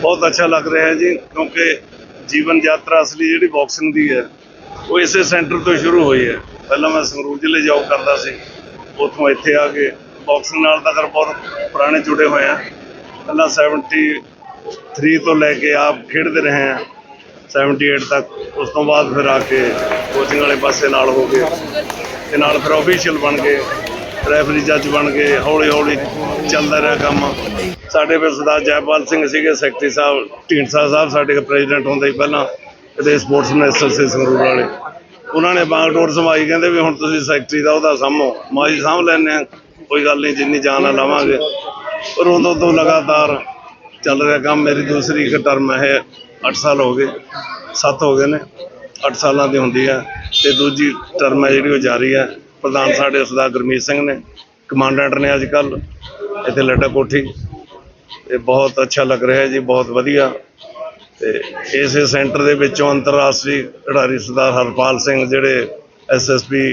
ਬਹੁਤ ਅੱਛਾ ਲੱਗ ਰਿਹਾ ਹੈ ਜੀ, ਕਿਉਂਕਿ ਜੀਵਨ ਯਾਤਰਾ ਅਸਲੀ ਜਿਹੜੀ ਬਾਕਸਿੰਗ ਦੀ ਹੈ, ਉਹ ਇਸੇ ਸੈਂਟਰ ਤੋਂ ਸ਼ੁਰੂ ਹੋਈ ਹੈ। ਪਹਿਲਾਂ ਮੈਂ ਸੰਗਰੂਰ ਜ਼ਿਲ੍ਹੇ ਜੌਬ ਕਰਦਾ ਸੀ, ਉੱਥੋਂ ਇੱਥੇ ਆ ਕੇ ਬਾਕਸਿੰਗ ਨਾਲ ਤਾਂ ਕਰ ਬਹੁਤ ਪੁਰਾਣੇ ਜੁੜੇ ਹੋਏ ਆ ਪਹਿਲਾਂ 73 ਤੋਂ ਲੈ ਕੇ ਆਪ ਖੇਡਦੇ ਰਹੇ ਆ 78 ਤੱਕ, ਉਸ ਤੋਂ ਬਾਅਦ ਫਿਰ ਆ ਕੇ ਕੋਚਿੰਗ ਵਾਲੇ ਪਾਸੇ ਨਾਲ ਹੋ ਗਏ। ਤੇ ਨਾਲ ਫਿਰ ਆਫੀਸ਼ੀਅਲ ਬਣ ਗਏ। ਰੈਫਰੀ ਜੱਜ ਬਣ ਗਏ ਹੌਲੀ ਹੌਲੀ ਚੱਲਦਾ ਰਿਹਾ ਕੰਮ। ਸਾਡੇ ਫਿਰ ਸਰਦਾਰ ਜੈਪਾਲ ਸਿੰਘ ਸੀਗੇ, ਸੈਕਟਰੀ ਸਾਹਿਬ, ਢੀਂਡਸਾ ਸਾਹਿਬ ਸਾਡੇ ਪ੍ਰੈਜ਼ੀਡੈਂਟ ਹੁੰਦੇ ਸੀ ਪਹਿਲਾਂ ਇਹਦੇ ਸਪੋਰਟਸ ਮਿਨਿਸਟਰ ਸੀ ਸੰਗਰੂਰ ਵਾਲੇ। ਉਹਨਾਂ ਨੇ ਬਾਗਡੋਰ ਸਮਾਈ ਕਹਿੰਦੇ ਵੀ ਹੁਣ ਤੁਸੀਂ ਸੈਕਟਰੀ ਦਾ ਉਹਦਾ ਸਾਂਭੋ ਮਾਜੀ ਸਾਂਭ ਲੈਂਦੇ ਆ ਕੋਈ ਗੱਲ ਨਹੀਂ, ਜਿੰਨੀ ਜਾਨ ਨਾਲ ਲਾਵਾਂਗੇ। ਪਰ ਉਦੋਂ ਤੋਂ ਲਗਾਤਾਰ ਚੱਲ ਰਿਹਾ ਕੰਮ, ਮੇਰੀ ਦੂਸਰੀ ਇੱਕ ਟਰਮ ਹੈ 8 ਸਾਲ ਹੋ ਗਏ 7 ਹੋ ਗਏ ਨੇ 8 ਸਾਲਾਂ ਦੀ ਹੁੰਦੀ ਹੈ, ਤੇ ਦੂਜੀ ਟਰਮ ਹੈ ਜਿਹੜੀ ਉਹ ਜਾਰੀ ਹੈ। ਪ੍ਰਧਾਨ ਸਾਡੇ ਸਰਦਾਰ ਗੁਰਮੀਤ ਸਿੰਘ ਨੇ, ਕਮਾਂਡੈਂਟ ਨੇ ਅੱਜ ਕੱਲ ਇੱਥੇ ਲੱਡਾ ਕੋਠੀ। ਇਹ ਬਹੁਤ ਅੱਛਾ ਲੱਗ ਰਿਹਾ ਜੀ, ਬਹੁਤ ਵਧੀਆ। ਤੇ ਇਸੇ ਸੈਂਟਰ ਦੇ ਵਿੱਚੋਂ ਅੰਤਰਰਾਸ਼ਟਰੀ ਖਿਡਾਰੀ ਸਰਦਾਰ ਹਰਪਾਲ ਸਿੰਘ ਜਿਹੜੇ ਐਸਐਸਪੀ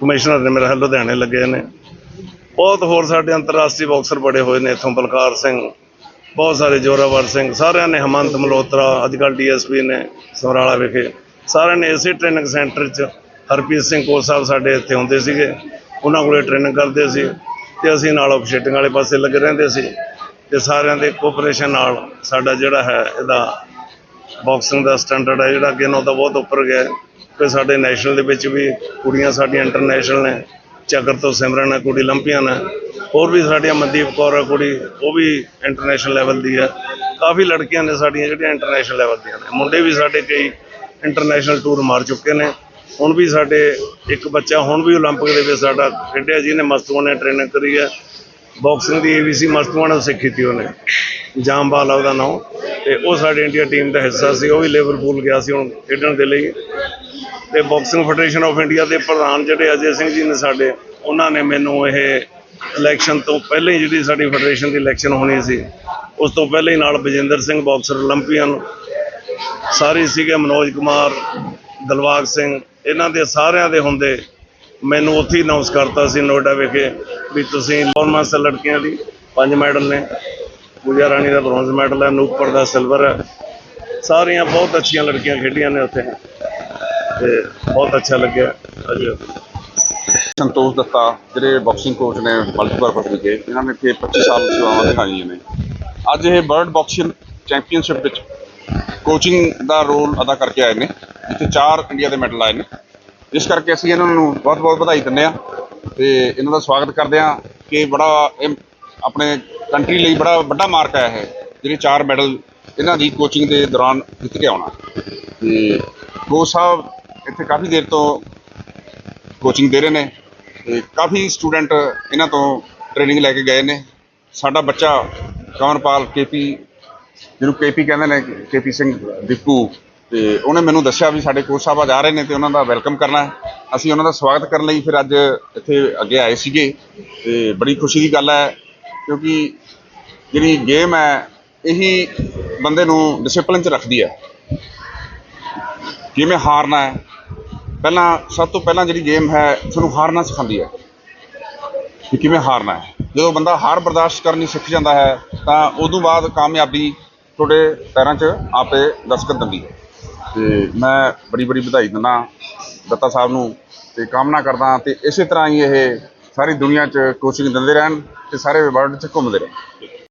ਕਮਿਸ਼ਨਰ ਨੇ ਮੇਰੇ ਲੁਧਿਆਣੇ ਲੱਗੇ ਨੇ। ਬਹੁਤ ਹੋਰ ਸਾਡੇ ਅੰਤਰਰਾਸ਼ਟਰੀ ਬਾਕਸਰ ਬੜੇ ਹੋਏ ਨੇ ਇੱਥੋਂ ਬਲਕਾਰ ਸਿੰਘ, ਬਹੁਤ ਸਾਰੇ ਜੋਰਾਵਰ ਸਿੰਘ, ਸਾਰਿਆਂ ਨੇ ਹਮੰਤ ਮਲਹੋਤਰਾ ਅੱਜ ਕੱਲ੍ਹ ਡੀਐਸਪੀ ਨੇ ਸਮਰਾਲਾ ਵਿਖੇ। ਸਾਰਿਆਂ ਨੇ ਇਸੇ ਟ੍ਰੇਨਿੰਗ ਸੈਂਟਰ 'ਚ ਹਰਪ੍ਰੀਤ ਸਿੰਘ ਕੋਲ ਸਾਹਿਬ ਸਾਡੇ ਇੱਥੇ ਹੁੰਦੇ ਸੀਗੇ। ਉਹਨਾਂ ਕੋਲੇ ਟ੍ਰੇਨਿੰਗ ਕਰਦੇ ਸੀ ਤੇ ਅਸੀਂ ਨਾਲ ਆਫਸ਼ੀਟਿੰਗ ਵਾਲੇ ਪਾਸੇ ਲੱਗੇ ਰਹਿੰਦੇ ਸੀ ਤੇ ਸਾਰਿਆਂ ਦੇ ਕੋਆਪਰੇਸ਼ਨ ਨਾਲ ਸਾਡਾ ਜਿਹੜਾ ਹੈ ਇਹਦਾ ਬਾਕਸਿੰਗ ਦਾ ਸਟੈਂਡਰਡ ਹੈ ਜਿਹੜਾ ਅੱਗੇ ਨਾਲੋਂ ਤਾਂ ਬਹੁਤ ਉੱਪਰ ਗਿਆ ਤੇ ਸਾਡੇ ਨੈਸ਼ਨਲ ਦੇ ਵਿੱਚ ਵੀ ਕੁੜੀਆਂ ਸਾਡੀਆਂ ਇੰਟਰਨੈਸ਼ਨਲ ਨੇ, ਚੱਕਰ ਤੋਂ ਸਿਮਰਨ ਹੈ, ਕੁੜੀ 올림픽ਨ। ਹੈ ਹੋਰ ਵੀ ਸਾਡੀਆਂ ਮਨਦੀਪ ਕੌਰ ਹੈ ਕੁੜੀ, ਉਹ ਵੀ ਇੰਟਰਨੈਸ਼ਨਲ ਲੈਵਲ ਦੀ ਹੈ। ਕਾਫੀ ਲੜਕੀਆਂ ਨੇ ਸਾਡੀਆਂ ਜਿਹੜੀਆਂ ਇੰਟਰਨੈਸ਼ਨਲ ਲੈਵਲ ਦੀਆਂ ਨੇ। ਮੁੰਡੇ ਵੀ ਸਾਡੇ ਕਈ ਇੰਟਰਨੈਸ਼ਨਲ ਟੂਰ ਮਾਰ ਚੁੱਕੇ ਨੇ। ਹੁਣ ਵੀ ਸਾਡੇ ਇੱਕ ਬੱਚਾ ਹੁਣ ਵੀ 올림픽 ਦੇ ਵਿੱਚ ਸਾਡਾ ਖੇਡਿਆ, ਜਿਹਨੇ ਮਸਤੂਆਂ ਨੇ ਟ੍ਰੇਨਿੰਗ ਕਰੀ ਹੈ। ਬਾਕਸਿੰਗ ਦੀ ਏਬੀਸੀ ਮਸਤੂਆਂ ਨੇ ਸਿੱਖੀ ਤੀ ਉਹਨੇ। ਜਾਮਬਾਲਾ ਉਹਦਾ ਨਾਮ ਤੇ ਉਹ ਸਾਡੇ ਇੰਡੀਆ ਟੀਮ ਦਾ ਹਿੱਸਾ ਸੀ, ਉਹ ਵੀ ਲਿਵਰਪੂਲ ਗਿਆ ਸੀ ਹੁਣ ਖੇਡਣ ਦੇ ਲਈ। ਤੇ ਬਾਕਸਿੰਗ ਫੈਡਰੇਸ਼ਨ ਆਫ ਇੰਡੀਆ ਦੇ ਪ੍ਰਧਾਨ ਜਿਹੜੇ ਅਜੇ ਸਿੰਘ ਜੀ ਨੇ ਸਾਡੇ, ਉਹਨਾਂ ਨੇ ਮੈਨੂੰ ਇਹ ਇਲੈਕਸ਼ਨ ਤੋਂ ਪਹਿਲੇ ਜਿਹੜੀ ਸਾਡੀ ਫੈਡਰੇਸ਼ਨ ਦੀ ਇਲੈਕਸ਼ਨ ਹੋਣੀ ਸੀ, ਉਸ ਤੋਂ ਪਹਿਲੇ ਹੀ ਨਾਲ ਬਜਿੰਦਰ ਸਿੰਘ ਬਾਕਸਰ 올림픽ੀਅਨ ਸਾਰੇ ਸੀਗੇ, ਮਨੋਜ ਕੁਮਾਰ ਦਲਵਾਗ ਸਿੰਘ ਇਹਨਾਂ ਦੇ ਸਾਰਿਆਂ ਦੇ ਹੁੰਦੇ ਮੈਨੂੰ ਉੱਥੇ ਹੀ ਅਨਾਉਂਸ ਕਰਤਾ ਸੀ ਨੋਇਡਾ ਵਿਖੇ ਵੀ ਤੁਸੀਂ ਪਰਫਾਰਮੈਂਸ ਲੜਕੀਆਂ ਦੀ। ਪੰਜ ਮੈਡਲ ਨੇ। ਪੂਜਾ ਰਾਣੀ ਦਾ ਬ੍ਰੌਂਜ਼ ਮੈਡਲ ਹੈ, ਨੂਪਰ ਦਾ ਸਿਲਵਰ ਹੈ। ਸਾਰੀਆਂ ਬਹੁਤ ਅੱਛੀਆਂ ਲੜਕੀਆਂ ਖੇਡੀਆਂ ਨੇ ਉੱਥੇ। ਤੇ ਬਹੁਤ ਅੱਛਾ ਲੱਗਿਆ। ਅੱਜ ਸੰਤੋਸ਼ ਦੱਤਾ, ਜਿਹੜੇ ਬਾਕਸਿੰਗ ਕੋਚ ਨੇ ਮਲਟੀਪਰਪਸ ਵਿਖੇ ਇਹਨਾਂ ਨੇ ਇੱਥੇ 25 ਸਾਲ ਸੇਵਾਵਾਂ ਨਿਭਾਈਆਂ ਨੇ। ਅੱਜ ਇਹ ਵਰਲਡ ਬਾਕਸਿੰਗ ਚੈਂਪੀਅਨਸ਼ਿਪ ਵਿੱਚ ਕੋਚਿੰਗ ਦਾ ਰੋਲ ਅਦਾ ਕਰਕੇ ਆਏ ਨੇ। ਜਿੱਥੇ ਚਾਰ ਇੰਡੀਆ ਦੇ ਮੈਡਲ ਆਏ ਨੇ। ਇਸ ਕਰਕੇ ਅਸੀਂ ਇਹਨਾਂ ਨੂੰ ਬਹੁਤ-ਬਹੁਤ ਵਧਾਈ ਦਿੰਦੇ ਆ ਤੇ ਇਹਨਾਂ ਦਾ ਸਵਾਗਤ ਕਰਦੇ ਆ ਕਿ ਬੜਾ ਇਹ ਆਪਣੇ ਕੰਟਰੀ ਲਈ ਬੜਾ ਵੱਡਾ ਮਾਰਕ ਆਇਆ ਹੈ, ਜਿਹੜੇ ਚਾਰ ਮੈਡਲ ਇਹਨਾਂ ਦੀ ਕੋਚਿੰਗ ਦੇ ਦੌਰਾਨ ਜਿੱਤ ਕੇ ਆਉਣਾ। ਤੇ ਕੋਚ ਸਾਹਿਬ ਇੱਥੇ ਕਾਫੀ ਦੇਰ ਤੋਂ ਕੋਚਿੰਗ ਦੇ ਰਹੇ ਨੇ ਤੇ ਕਾਫੀ ਸਟੂਡੈਂਟ ਇਹਨਾਂ ਤੋਂ ਟ੍ਰੇਨਿੰਗ ਲੈ ਕੇ ਗਏ ਨੇ। ਸਾਡਾ ਬੱਚਾ ਕਮਰਪਾਲ ਕੇਪੀ ਜਿਹਨੂੰ ਕੇਪੀ ਕਹਿੰਦੇ ਨੇ ਕੇਪੀ ਸਿੰਘ ਦੀਪੂ ਤੇ ਉਹਨੇ ਮੈਨੂੰ ਦੱਸਿਆ ਵੀ ਸਾਡੇ ਕੋਚ ਸਾਹਿਬ ਆ ਜਾ ਰਹੇ ਨੇ ਤੇ ਉਹਨਾਂ ਦਾ ਵੈਲਕਮ ਕਰਨਾ ਹੈ। ਅਸੀਂ ਉਹਨਾਂ ਦਾ ਸਵਾਗਤ ਕਰਨ ਲਈ ਫਿਰ ਅੱਜ ਇੱਥੇ ਅੱਗੇ ਆਏ ਸੀਗੇ ਤੇ ਬੜੀ ਖੁਸ਼ੀ ਦੀ ਗੱਲ ਹੈ ਕਿਉਂਕਿ ਜਿਹੜੀ ਗੇਮ ਹੈ, ਇਹੀ ਬੰਦੇ ਨੂੰ ਡਿਸਪਲਿਨ 'ਚ ਰੱਖਦੀ ਹੈ। ਕਿਵੇਂ ਹਾਰਨਾ ਹੈ, ਪਹਿਲਾਂ ਸਭ ਤੋਂ ਪਹਿਲਾਂ ਜਿਹੜੀ ਗੇਮ ਹੈ, ਤੁਹਾਨੂੰ ਹਾਰਨਾ ਸਿਖਾਉਂਦੀ ਹੈ ਕਿ ਕਿਵੇਂ ਹਾਰਨਾ ਹੈ। ਜਦੋਂ ਬੰਦਾ ਹਾਰ ਬਰਦਾਸ਼ਤ ਕਰਨੀ ਸਿੱਖ ਜਾਂਦਾ ਹੈ, ਤਾਂ ਉਦੋਂ ਬਾਅਦ ਕਾਮਯਾਬੀ ਤੁਹਾਡੇ ਪੈਰਾਂ 'ਚ ਆਪੇ ਦਸਤਕ ਦਿੰਦੀ ਹੈ। ਤੇ ਮੈਂ ਬੜੀ ਬੜੀ ਵਧਾਈ ਦਿੰਦਾ ਦੱਤਾ ਸਾਹਿਬ ਨੂੰ ਤੇ ਕਾਮਨਾ ਕਰਦਾ ਤੇ ਇਸੇ ਤਰ੍ਹਾਂ ਹੀ ਇਹ ਸਾਰੀ ਦੁਨੀਆ 'ਚ ਕੋਚਿੰਗ ਦਿੰਦੇ ਰਹਿਣ ਤੇ ਸਾਰੇ ਵਰਲਡ 'ਚ ਘੁੰਮਦੇ ਰਹਿਣ।